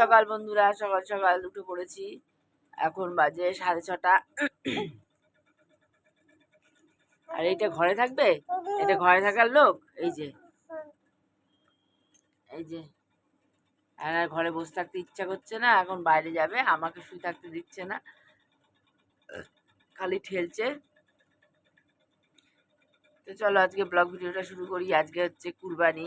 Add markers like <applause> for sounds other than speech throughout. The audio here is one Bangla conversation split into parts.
সকাল বন্ধুরা, সকাল সকাল উঠে পড়েছি। এখন বাজে সাড়ে ছটা। আর এইটা ঘরে থাকবে? এটা ঘরে থাকার লোক? এই যে। এই যে। আর ঘরে বসে থাকতে ইচ্ছা করছে না, এখন বাইরে যাবে, আমাকে শুয়ে থাকতে দিচ্ছে না। খালি ঠেলছে। তো চলো আজকে ব্লগ ভিডিওটা শুরু করি। আজকে হচ্ছে কুরবানি।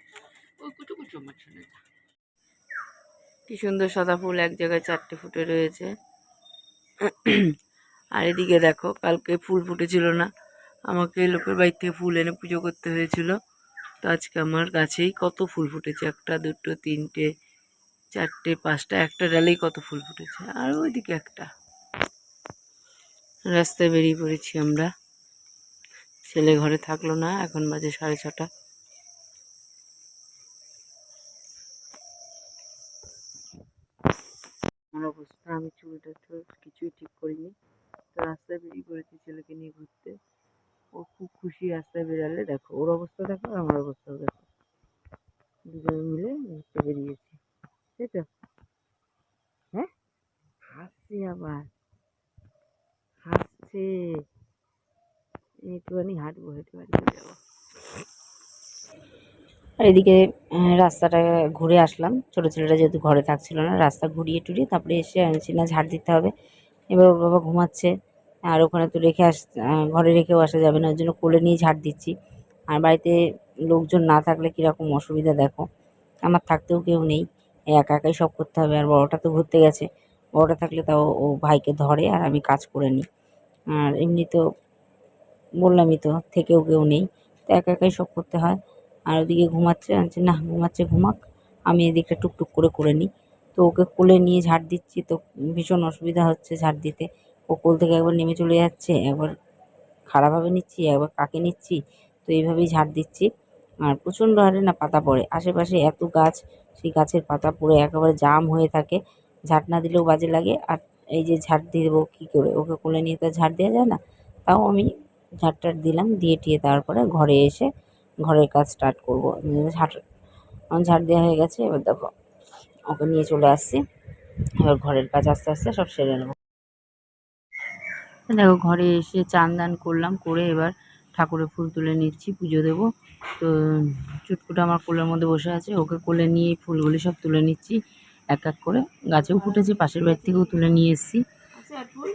কি সুন্দর সাদা ফুল এক জায়গায় চারটে ফুটে রয়েছে। আর এদিকে দেখো, কালকে ফুল ফুটেছিল না। আমাকে লোকের বাড়ি থেকে ফুল এনে পুজো করতে হয়েছিল। তো আজকে আমার গাছেই কত ফুল ফুটেছে, একটা, দুটো, তিনটে, চারটে, পাঁচটা, একটা ডালেই কত ফুল ফুটেছে, আর ওইদিকে একটা। রাস্তায় বেরিয়ে পড়েছি আমরা। ছেলে ঘরে থাকল না, এখন বাজে সাড়ে ছটা। আমার অবস্থা, আমি চুলটা তো কিছুই ঠিক করিনি। তো রাস্তায় বেরিয়ে পড়েছি ছেলেকে নিয়ে ঘুরতে। ও খুব খুশি রাস্তায় বেরালে। দেখো, ওর অবস্থা দেখো, আমার অবস্থাও দেখো। দুজনে মিলে ঘুরতে বেরিয়েছি। তাই তো? হ্যাঁ? হাসছে আবার। হাসছে। একটুখানি হাঁটবো হেঁটে বাড়ি চলে যাব। আর এদিকে রাস্তাটা ঘুরে আসলাম। ছোটো ছেলেটা যেহেতু ঘরে থাকছিল না, রাস্তা ঘুরিয়ে টুরিয়ে তারপরে এসে আনছি না ঝাড় দিতে হবে। এবার ওর বাবা ঘুমাচ্ছে, আর ওখানে তো রেখে আস ঘরে রেখেও আসা যাবে না ওর জন্য কোলে নিয়ে ঝাড় দিচ্ছি। আর বাড়িতে লোকজন না থাকলে কীরকম অসুবিধা দেখো? আমার থাকতেও কেউ নেই, একা একাই সব করতে হবে। আর বড়োটা তো ঘুরতে গেছে, বড়োটা থাকলে তাও ও ভাইকে ধরে আর আমি কাজ করে নিই। আর এমনি তো বললামই তো, থেকেও কেউ নেই, তো একা একাই সব করতে হয়। আর ওদিকে ঘুমাচ্ছে আনছে না, ঘুমাচ্ছে, ঘুমাক। আমি এদিকটা টুকটুক করে করে নিই। তো ওকে কোলে নিয়ে ঝাড় দিচ্ছি, তো ভীষণ অসুবিধা হচ্ছে ঝাড় দিতে। ও কোল থেকে একবার নেমে চলে যাচ্ছে, একবার খারাপভাবে নিচ্ছি, একবার কাকে নিচ্ছি, তো এইভাবেই ঝাড় দিচ্ছি। আর প্রচণ্ড হারে না পাতা পড়ে। আশেপাশে এত গাছ, সেই গাছের পাতা পড়ে একেবারে জাম হয়ে থাকে। ঝাড় না দিলেও বাজে লাগে। আর এই যে ঝাড় দিয়ে দেবো কী করে? ওকে কোলে নিয়ে তো ঝাড় দেওয়া যায় না? তাও আমি ঝাড় টাড় দিলাম, দিয়ে টিয়ে তারপরে ঘরে এসে ঘরের কাজ স্টার্ট করব। ঝাড় আমার ঝাড় দেওয়া হয়ে গেছে এবার দেখো ওকে নিয়ে চলে আসছি। এবার ঘরের কাজ আস্তে আস্তে সব সেরে নেব। দেখো ঘরে এসে চান দান করলাম করে এবার ঠাকুরের ফুল তুলে নিচ্ছি পুজো দেবো। তো চুটকুটা আমার কোলের মধ্যে বসে আছে ওকে কোলে নিয়ে ফুলগুলি সব তুলে নিচ্ছি এক এক করে। গাছেও ফুটেছে পাশের বাড়ি থেকেও তুলে নিয়ে এসেছি। আচ্ছা ফুল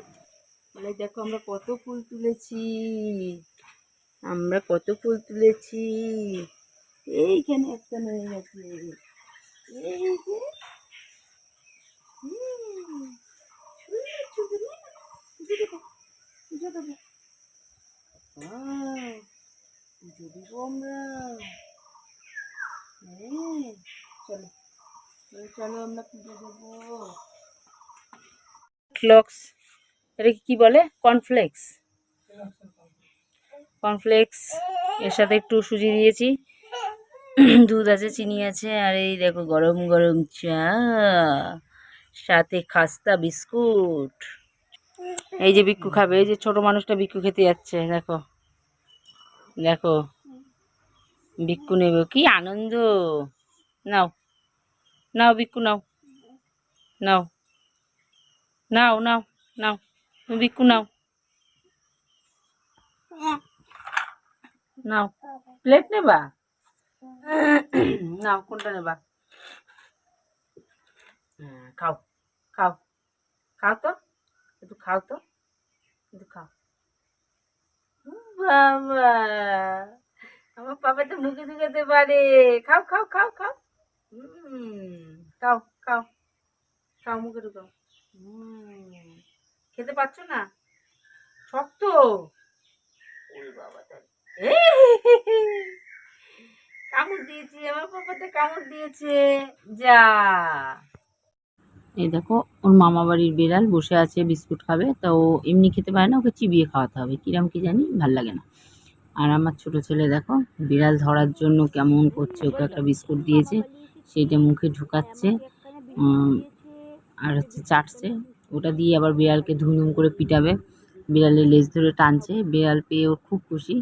মানে দেখো আমরা কত ফুল তুলেছি। আমরা কত ফুল তুলেছি। এইখানে একটা হয়ে গেছে এই চলো চলো, আমরা পুজো দেবো এটা কি বলে? কর্নফ্লেক্স কর্নফ্লেক্স এর সাথে একটু সুজি দিয়েছি। দুধ আছে, চিনি আছে, আর এই দেখো গরম গরম চা, সাথে খাস্তা বিস্কুট। এই যে বিক্কু খাবে, এই যে ছোট মানুষটা বিক্কু খেতে যাচ্ছে, দেখো। দেখো বিক্কু নেবে, কি আনন্দ। নাও নাও বিক্কু নাও নাও নাও নাও নাও তুমি বিক্কু নাও। নাও প্লেট নেবা? <coughs> নাও কোনটা নেবা? হ্যাঁ, খাও। খাও। খাও তো? একটু খাও তো? একটু খাও। বাবা! আমার পাপা তো মুখে ঢুকাতে পারে। খাও খাও খাও খাও। হুম খাও খাও। খাও মুখে ঢুকাও। খেতে পারছ না? শক্ত। ওরে বাবা এই দেখো, ওর মামা বাড়ির বিড়াল বসে আছে, বিস্কুট খাবে। তা ও এমনি খেতে পারে না, ওকে চিবিয়ে খাওয়াতে হবে। কিরাম কি জানি, ভালো লাগে না। আর আমার ছোট ছেলে দেখো, বিড়াল ধরার জন্য কেমন করছে, ওকে একটা বিস্কুট দিয়েছে, সেইটা মুখে ঢুকাচ্ছে আর হচ্ছে চাটছে। ওটা দিয়ে আবার বিড়ালকে ধুমধুম করে পিটাবে। বিড়ালের লেজ ধরে টানছে। বিড়াল পেয়ে ওর খুব খুশি।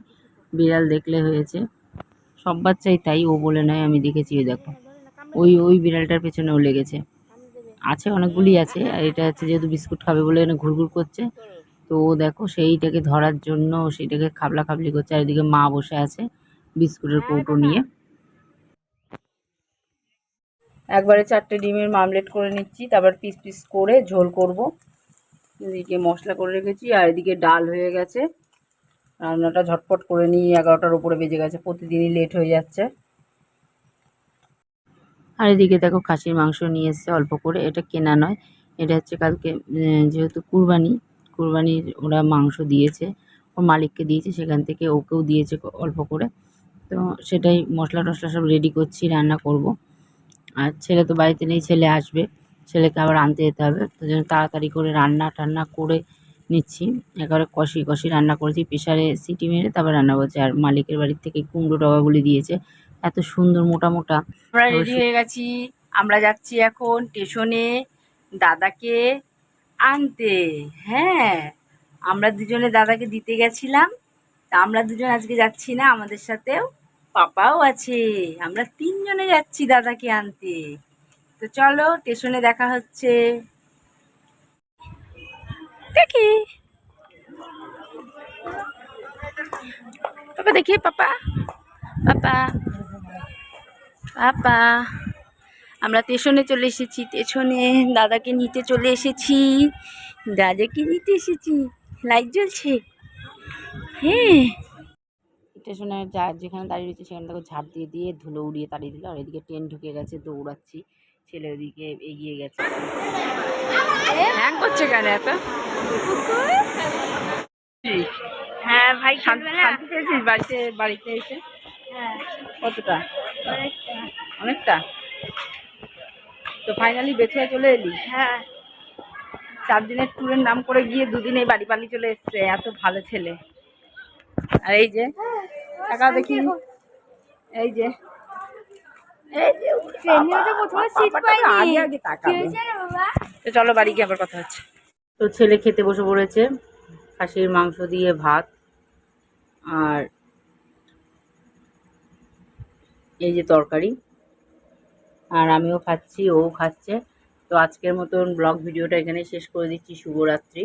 বিড়াল দেখলে হয়েছে। সব বাচ্চাই তাই, ও বলে নয় আমি দেখেছি দেখো। ওই ওই বিড়ালটার পেছনেও লেগেছে। আছে, অনেকগুলি আছে, আর এটা হচ্ছে যেহেতু বিস্কুট খাবে বলে এখানে ঘুরঘুর করছে, তো ও দেখো সেইটাকে ধরার জন্য সেইটাকে খাবলা খাবলি করছে, আর এদিকে মা বসে আছে বিস্কুটের কৌটো নিয়ে। একবারে চারটে ডিমের মামলেট করে নিচ্ছি, তারপর পিস পিস করে ঝোল করব। এদিকে মশলা করে রেখেছি, আর এদিকে ডাল হয়ে গেছে। রান্নাটা ঝটপট করে নিই এগারোটার উপরে বেজে গেছে, প্রতিদিনই লেট হয়ে যাচ্ছে। আর এদিকে দেখো খাসির মাংস নিয়ে এসছে অল্প করে, এটা কেনা নয়, এটা হচ্ছে কালকে যেহেতু কুরবানি, কুরবানির ওরা মাংস দিয়েছে, ওর মালিককে দিয়েছে, সেখান থেকে ওকেও দিয়েছে অল্প করে। তো সেটাই মশলা টশলা সব রেডি করছি, রান্না করব। আর ছেলে তো বাড়িতে নেই, ছেলে আসবে, ছেলেকে আবার আনতে যেতে হবে, তো জন্য তাড়াতাড়ি করে রান্না টান্না করে নিচ্ছি। একেবারে কষি কষি রান্না করেছি প্রেশারে সিটি মেরে তারপর রান্না করছি। আর মালিকের বাড়ির থেকে কুমড়ো ডগাগুলি দিয়েছে। এত সুন্দর মোটা মোটা। আমরা রেডি হয়ে গেছি। আমরা যাচ্ছি এখন স্টেশনে দাদাকে আনতে। হ্যাঁ আমরা দুজনে দাদাকে দিতে গেছিলাম। তা আমরা দুজন আজকে যাচ্ছি না, আমাদের সাথেও পাপাও আছে। আমরা তিনজনে যাচ্ছি দাদাকে আনতে। তো চলো স্টেশনে দেখা হচ্ছে। দেখি। পাপা দেখি, পাপা। পাপা। পাপা। আমরা স্টেশনে চলে এসেছি স্টেশনে দাদাকে নিতে চলে এসেছি। দাদাকে নিতে এসেছি। লাইট জ্বলছে। হ্যাঁ। স্টেশনে যা যেখানে দাঁড়িয়ে রয়েছে, সেখানে দেখো ঝাড় দিয়ে দিয়ে ধুলো উড়িয়ে তাড়িয়ে দিল, আর এদিকে ট্রেন ঢুকে গেছে, দৌড়াচ্ছি। ছেলে ওদিকে এগিয়ে গেছে। হ্যাং করছে কেন এত? হ্যাঁ ভাই শান্তি পেয়েছিস বাড়িতে বাড়িতে এসে? হ্যাঁ কতটা? অনেকটা। তো ফাইনালি বেছে চলে এলি? হ্যাঁ। চার দিনের ট্যুরের নাম করে গিয়ে দুদিনে বাড়ি পালিয়ে চলে এসছে এত ভালো ছেলে। আর এই যে টাকা দেখি। এই যে চলো বাড়ি গিয়ে আবার কথা হচ্ছে। তো ছেলে খেতে বসে পড়েছে খাসির মাংস দিয়ে ভাত আর এই যে তরকারি আর আমিও খাচ্ছি ও খাচ্ছে। তো আজকের মতন ব্লগ ভিডিওটা এখানে শেষ করে দিচ্ছি। শুভরাত্রি।